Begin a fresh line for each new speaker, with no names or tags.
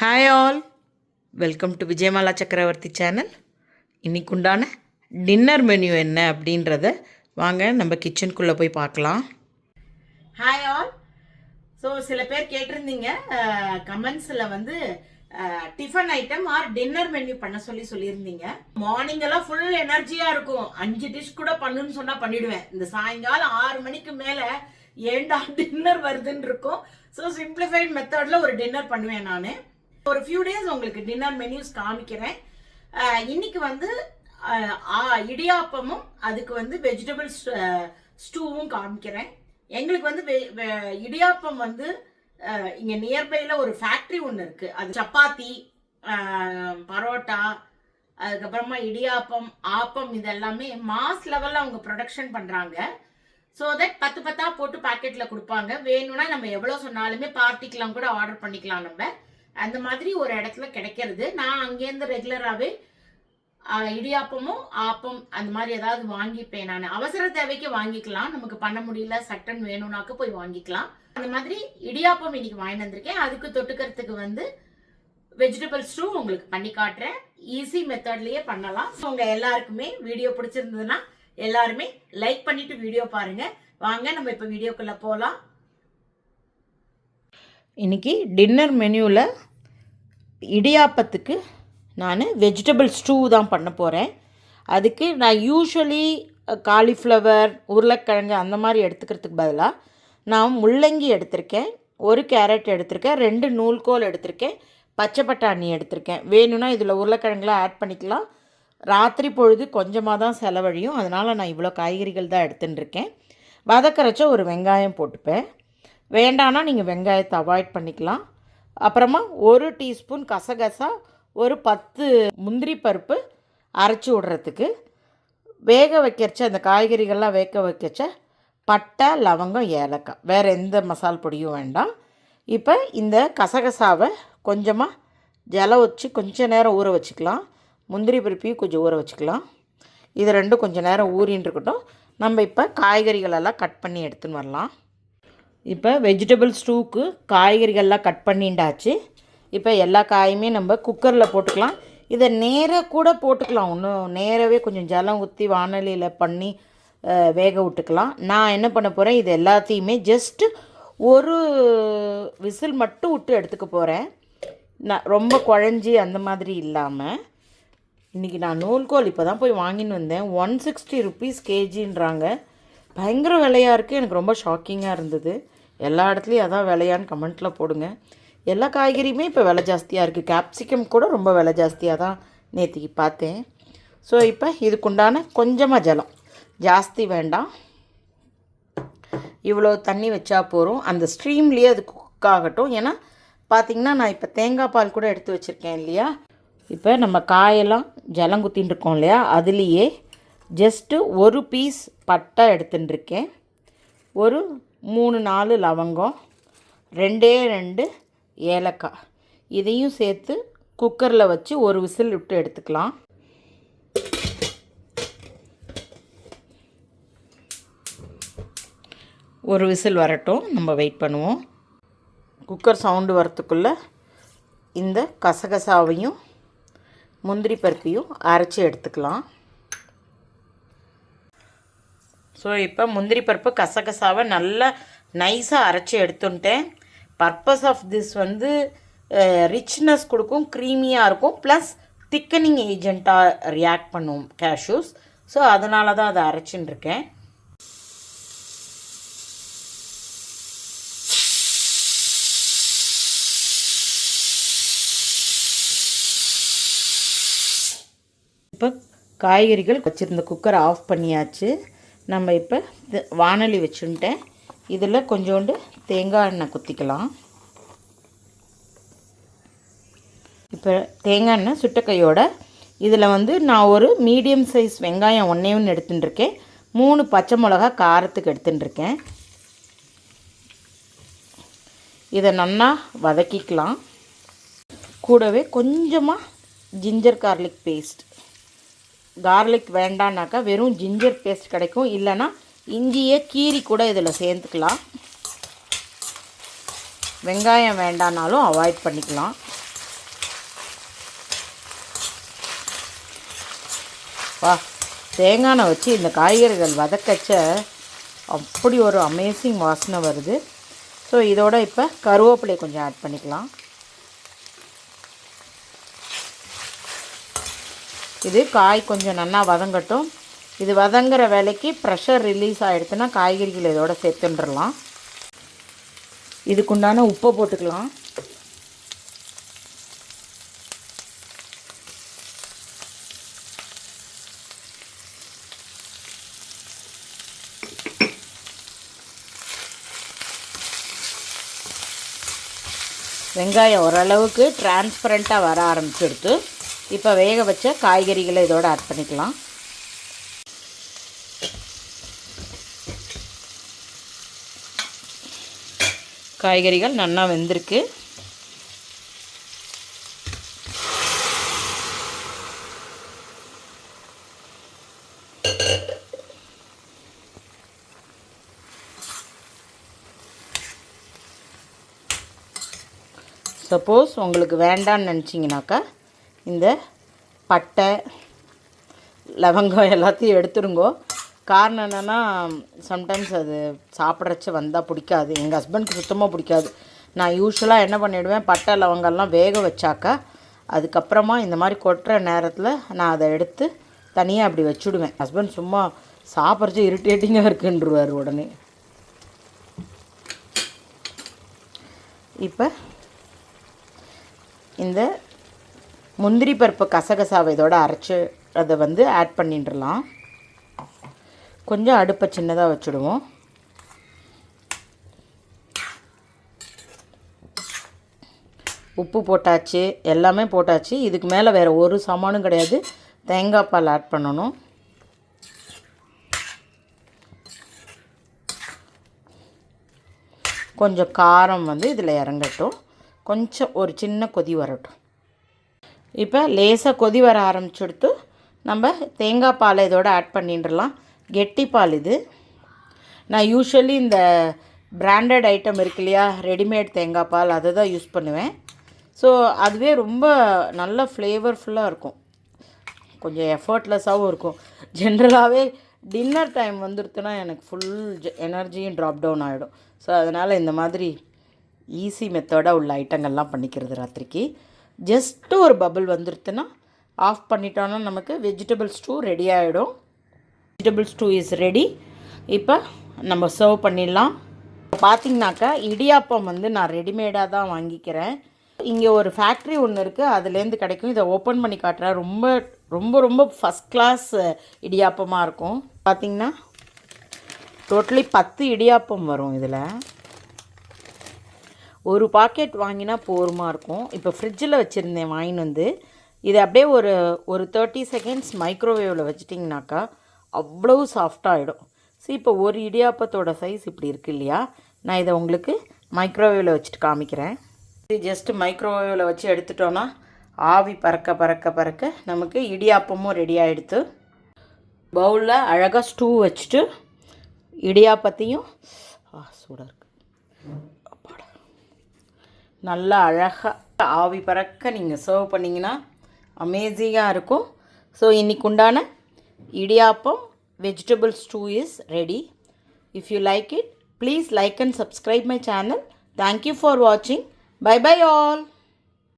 Hi all welcome to Vijayamala Chakravarthy channel இன்னைக்கு உண்டான dinner menu என்ன அப்படின்றத வாங்க நம்ம கிச்சனுக்குள்ளே போய் பார்க்கலாம். ஹாய் ஆல் ஸோ சில பேர் கேட்டிருந்தீங்க கமெண்ட்ஸில் வந்து tiffin item or dinner menu பண்ண சொல்லி சொல்லியிருந்தீங்க. மார்னிங் எல்லாம் ஃபுல் எனர்ஜியாக இருக்கும். அஞ்சு டிஷ் கூட பண்ணுன்னு சொன்னால் பண்ணிடுவேன். இந்த சாயங்காலம் ஆறு மணிக்கு மேலே ஏண்டா டின்னர் வருதுன்னு இருக்கும். ஸோ சிம்பிளிஃபைட் மெத்தடில் ஒரு டின்னர் பண்ணுவேன் நான். ஒரு ஃபியூ டேஸ் உங்களுக்கு டின்னர் மெனியூஸ் காமிக்கிறேன். இன்னைக்கு வந்து ஆ, இடியாப்பமும் அதுக்கு வந்து வெஜிடபிள் ஸ்டூவும் காமிக்கிறேன். எங்களுக்கு வந்து வெ- இடியாப்பம் வந்து இங்கே நியர்பையில் ஒரு ஃபேக்ட்ரி ஒன்று இருக்கு. அது சப்பாத்தி பரோட்டா அதுக்கப்புறமா இடியாப்பம் ஆப்பம் இதெல்லாமே மாஸ் லெவலில் அவங்க ப்ரொடக்ஷன் பண்ணுறாங்க ஸோ தட் பத்து பத்தா போட்டு பாக்கெட்டில் கொடுப்பாங்க. வேணும்னா நம்ம எவ்வளோ சொன்னாலுமே பார்ட்டிக்கெலாம் கூட ஆர்டர் பண்ணிக்கலாம் நம்ம. அந்த மாதிரி ஒரு இடத்துல கிடைக்கிறது. நான் அங்கேருந்து ரெகுலராகவே இடியாப்பமும் ஆப்பம் அந்த மாதிரி ஏதாவது வாங்கிப்பேன் நான். அவசர தேவைக்கு வாங்கிக்கலாம். நமக்கு பண்ண முடியல சட்டன் வேணும்னாக்க போய் வாங்கிக்கலாம். அந்த மாதிரி இடியாப்பம் இன்னைக்கு வாங்கிட்டு வந்திருக்கேன். அதுக்கு தொட்டுக்கிறதுக்கு வந்து வெஜிடபிள் ஸ்டூ உங்களுக்கு பண்ணி காட்டுறேன். ஈஸி மெத்தட்லயே பண்ணலாம். உங்க எல்லாருக்குமே வீடியோ பிடிச்சிருந்ததுன்னா எல்லாருமே லைக் பண்ணிட்டு வீடியோ பாருங்க. வாங்க நம்ம இப்போ வீடியோக்குள்ள போகலாம் இன்னைக்கு டின்னர் மெனுவில் இடியாப்பத்துக்கு நான் வெஜிடபிள் ஸ்டூ தான் பண்ண போகிறேன் அதுக்கு நான் யூஸ்வலி காலிஃப்ளவர் உருளைக்கிழங்கு அந்த மாதிரி எடுத்துக்கிறதுக்கு பதிலாக நான் முள்ளங்கி எடுத்திருக்கேன் ஒரு கேரட் எடுத்திருக்கேன் ரெண்டு நூல்கோல் எடுத்திருக்கேன் பச்சை பட்டாணி எடுத்திருக்கேன். வேணும்னா இதில் உருளைக்கிழங்குலாம் ஆட் பண்ணிக்கலாம். ராத்திரி பொழுது கொஞ்சமாக தான் செலவழியும். அதனால் நான் இவ்வளோ காய்கறிகள் தான் எடுத்துன்னு இருக்கேன். வதக்கரைச்ச ஒரு வெங்காயம் போட்டுப்பேன். வேண்டான்னா நீங்கள் வெங்காயத்தை அவாய்ட் பண்ணிக்கலாம். அப்புறமா ஒரு டீஸ்பூன் கசகசா ஒரு பத்து முந்திரி பருப்பு அரைச்சி விட்றதுக்கு. வேக வைக்கிறச்ச அந்த காய்கறிகள்லாம் வேக வைக்கிறச்ச பட்டை லவங்கம் ஏலக்காய். வேறு எந்த மசால் பொடியும் வேண்டாம். இப்போ இந்த கசகசாவை கொஞ்சமாக ஜலம் வச்சு கொஞ்ச நேரம் ஊற வச்சுக்கலாம். முந்திரி பருப்பையும் கொஞ்சம் ஊற வச்சுக்கலாம். இது ரெண்டும் கொஞ்சம் நேரம் ஊறின்னு இருக்கட்டும். நம்ம இப்போ காய்கறிகளெல்லாம் கட் பண்ணி எடுத்துன்னு வரலாம். இப்போ வெஜிடபிள் ஸ்டூக்கு காய்கறிகள்லாம் கட் பண்ணிண்டாச்சு. இப்போ எல்லா காயுமே நம்ம குக்கரில் போட்டுக்கலாம். இதை நேராக கூட போட்டுக்கலாம். ஒன்றும் நேராகவே கொஞ்சம் ஜலம் ஊற்றி வானொலியில் பண்ணி வேக விட்டுக்கலாம். நான் என்ன பண்ண போகிறேன் இது எல்லாத்தையுமே ஜஸ்ட்டு ஒரு விசில் மட்டும் விட்டு எடுத்துக்க போகிறேன் நான் ரொம்ப குழஞ்சி அந்த மாதிரி இல்லாமல் இன்றைக்கி நான் நூல்கோல் இப்போ தான் போய் வாங்கின்னு வந்தேன். ஒன் சிக்ஸ்டி ருபீஸ் கேஜின்றாங்க பயங்கர விலையாக இருக்குது எனக்கு ரொம்ப ஷாக்கிங்காக இருந்தது. எல்லா இடத்துலையும் அதான் விலையான்னு கமெண்ட்டில் போடுங்க. எல்லா காய்கறியுமே இப்போ விலை ஜாஸ்தியாக இருக்குது கேப்சிகம் கூட ரொம்ப விலை ஜாஸ்தியாக தான் நேற்றுக்கு பார்த்தேன். ஸோ இப்போ இதுக்குண்டான கொஞ்சமாக ஜலம். ஜாஸ்தி வேண்டாம். இவ்வளோ தண்ணி வச்சா போகிறோம் அந்த ஸ்ட்ரீம்லேயே அது குக் ஆகட்டும். ஏன்னா பார்த்திங்கன்னா நான் இப்போ தேங்காய் பால் கூட எடுத்து வச்சுருக்கேன் இல்லையா? இப்போ நம்ம காயெல்லாம் ஜலம் குத்தின்னு இருக்கோம் இல்லையா? அதுலேயே ஜஸ்ட்டு ஒரு பீஸ் பட்டை எடுத்துன்னு இருக்கேன். ஒரு மூணு நாலு லவங்கம் ரெண்டே ரெண்டு ஏலக்காய். இதையும் சேர்த்து குக்கரில் வச்சு ஒரு விசில் விட்டு எடுத்துக்கலாம். ஒரு விசில் வரட்டும். நம்ம வெயிட் பண்ணுவோம். குக்கர் சவுண்டு வரத்துக்குள்ளே இந்த கசகசாவையும் முந்திரி பருப்பையும் அரைச்சி எடுத்துக்கலாம். ஸோ இப்போ முந்திரி பருப்பு கசகசாவை நல்லா நைஸாக அரைச்சி எடுத்துட்டேன் பர்பஸ் ஆஃப் திஸ் வந்து ரிச்னஸ் கொடுக்கும் க்ரீமியாக இருக்கும். ப்ளஸ் திக்கனிங் ஏஜெண்ட்டாக ரியாக்ட் பண்ணும் கேஷ்யூஸ் ஸோ அதனால தான் அதை அரைச்சின்னு இருக்கேன் இப்போ காய்கறிகள் வச்சுருந்த குக்கரை ஆஃப் பண்ணியாச்சு. நம்ம இப்போ வானொலி வச்சுட்டேன் இதில் கொஞ்சோண்டு தேங்காய் எண்ணெய் குத்திக்கலாம். இப்போ தேங்காய் எண்ணெய் சுட்டக்கையோட இதில் வந்து நான் ஒரு மீடியம் சைஸ் வெங்காயம் ஒன்றே ஒன்று எடுத்துன்னு இருக்கேன் மூணு பச்சை மிளகா காரத்துக்கு எடுத்துன்னு இருக்கேன் இதை நல்லா வதக்கிக்கலாம். கூடவே கொஞ்சமாக ஜிஞ்சர் கார்லிக் பேஸ்ட் கார்லிக் வேண்டான்னாக்கா வெறும் ஜிஞ்சர் பேஸ்ட் கிடைக்கும். இல்லைன்னா இஞ்சியை கீரி கூட இதில் சேர்த்துக்கலாம். வெங்காயம் வேண்டானாலும் அவாய்ட் பண்ணிக்கலாம். வா தேங்காய் வச்சு இந்த காய்கறிகள் வதக்கச்ச அப்படி ஒரு அமேசிங் வாசனை வருது. ஸோ இதோட இப்போ கருவேப்பிலை கொஞ்சம் ஆட் பண்ணிக்கலாம். இது காய் கொஞ்சம் நல்லா வதங்கட்டும். இது வதங்குற வேலைக்கு ப்ரெஷர் ரிலீஸ் ஆகிடுச்சுன்னா காய்கறிகள் இதோட சேர்த்துன்றலாம் இதுக்குண்டான உப்பை போட்டுக்கலாம். வெங்காயம் ஓரளவுக்கு டிரான்ஸ்பரண்ட்டாக வர ஆரம்பிச்சிடுத்து. இப்போ வேக வச்ச காய்கறிகளை இதோட ஆட் பண்ணிக்கலாம். காய்கறிகள் நல்லா வெந்திருக்கு. சப்போஸ் உங்களுக்கு வேண்டான்னு நினச்சிங்கனாக்கா இந்த பட்டை லவங்கம் எல்லாத்தையும் எடுத்துருங்கோ. காரணம் என்னென்னா சம்டைம்ஸ் அது சாப்பிட்றச்சு வந்தால் பிடிக்காது. எங்கள் ஹஸ்பண்டுக்கு சுத்தமாக பிடிக்காது. நான் யூஸ்வலாக என்ன பண்ணிவிடுவேன் பட்டை லவங்கம்லாம் வேக வச்சாக்கா அதுக்கப்புறமா இந்த மாதிரி கொட்டுற நேரத்தில் நான் அதை எடுத்து தனியாக அப்படி வச்சுடுவேன். ஹஸ்பண்ட் சும்மா சாப்பிட்றச்சு இரிட்டேட்டிங்காக இருக்குன்றுவார் உடனே. இப்போ இந்த முந்திரி பருப்பு கசகசாவை இதோட அரைச்சி அதை வந்து ஆட் பண்ணிட்டுலாம் கொஞ்சம் அடுப்பை சின்னதாக வச்சுடுவோம். உப்பு போட்டாச்சு எல்லாமே போட்டாச்சு. இதுக்கு மேலே வேறு ஒரு சாமானும் கிடையாது. தேங்காய் பால் ஆட் பண்ணணும். கொஞ்சம் காரம் வந்து இதில் இறங்கட்டும். கொஞ்சம் ஒரு சின்ன கொதி வரட்டும். இப்போ லேசாக கொதி வர ஆரம்பிச்சுடுத்து நம்ம தேங்காய் பாலை இதோட ஆட் பண்ணிடலாம். கெட்டி பால் இது. நான் யூஸ்வலி இந்த பிராண்டட் ஐட்டம் இருக்கு இல்லையா ரெடிமேட் தேங்காய் பால் அதை தான் யூஸ் பண்ணுவேன். ஸோ அதுவே ரொம்ப நல்ல ஃப்ளேவர்ஃபுல்லாக இருக்கும். கொஞ்சம் எஃபர்ட்லெஸ்ஸாகவும் இருக்கும். ஜென்ரலாகவே டின்னர் டைம் வந்துடுத்துனா எனக்கு ஃபுல் எனர்ஜியும் ட்ராப் டவுன் ஆகிடும் ஸோ அதனால் இந்த மாதிரி ஈஸி மெத்தடாக உள்ள ஐட்டங்கள்லாம் பண்ணிக்கிறது ராத்திரிக்கு. ஜஸ்ட்டு ஒரு பபுள் வந்துருத்துன்னா ஆஃப் பண்ணிட்டோன்னா நமக்கு வெஜிடபிள் ஸ்டூ ரெடி ஆகிடும் வெஜிடபிள் ஸ்டூ இஸ் ரெடி இப்போ நம்ம சர்வ் பண்ணிடலாம். பார்த்திங்கனாக்கா இடியாப்பம் வந்து நான் ரெடிமேடாக தான் வாங்கிக்கிறேன். இங்கே ஒரு ஃபேக்ட்ரி ஒன்று இருக்குது அதுலேருந்து கிடைக்கும். இதை ஓப்பன் பண்ணி காட்டுறேன் ரொம்ப ரொம்ப ரொம்ப ஃபஸ்ட் கிளாஸ் இடியாப்பமாக இருக்கும். பார்த்திங்கன்னா டோட்டலி பத்து இடியாப்பம் வரும் இதில். ஒரு பாக்கெட் வாங்கினா போருமா இருக்கும். இப்போ ஃப்ரிட்ஜில் வச்சுருந்தேன் வாங்கின்னு வந்து. இதை அப்படியே ஒரு ஒரு தேர்ட்டி செகண்ட்ஸ் மைக்ரோவேவில் வச்சிட்டிங்கனாக்கா அவ்வளோ சாஃப்டாகிடும் ஸோ இப்போ ஒரு இடியாப்பத்தோட சைஸ் இப்படி இருக்கு இல்லையா? நான் இதை உங்களுக்கு மைக்ரோவேவில் வச்சுட்டு காமிக்கிறேன். இது ஜஸ்ட்டு மைக்ரோவேவில் வச்சு எடுத்துட்டோன்னா ஆவி பறக்க பறக்க பறக்க நமக்கு இடியாப்பமும் ரெடி ஆகிடுத்து பவுலில் அழகாக ஸ்டூ வச்சுட்டு இடியாப்பத்தையும் சூடாக இருக்குது நல்லா அழகாக ஆவி பறக்க நீங்கள் சர்வ் பண்ணிங்கன்னா அமேசிங்காக இருக்கும் ஸோ இன்றைக்கு உண்டான idiyappam vegetable stew is ready if you like it please like and subscribe my channel thank you for வாட்சிங் பை பை ஆல்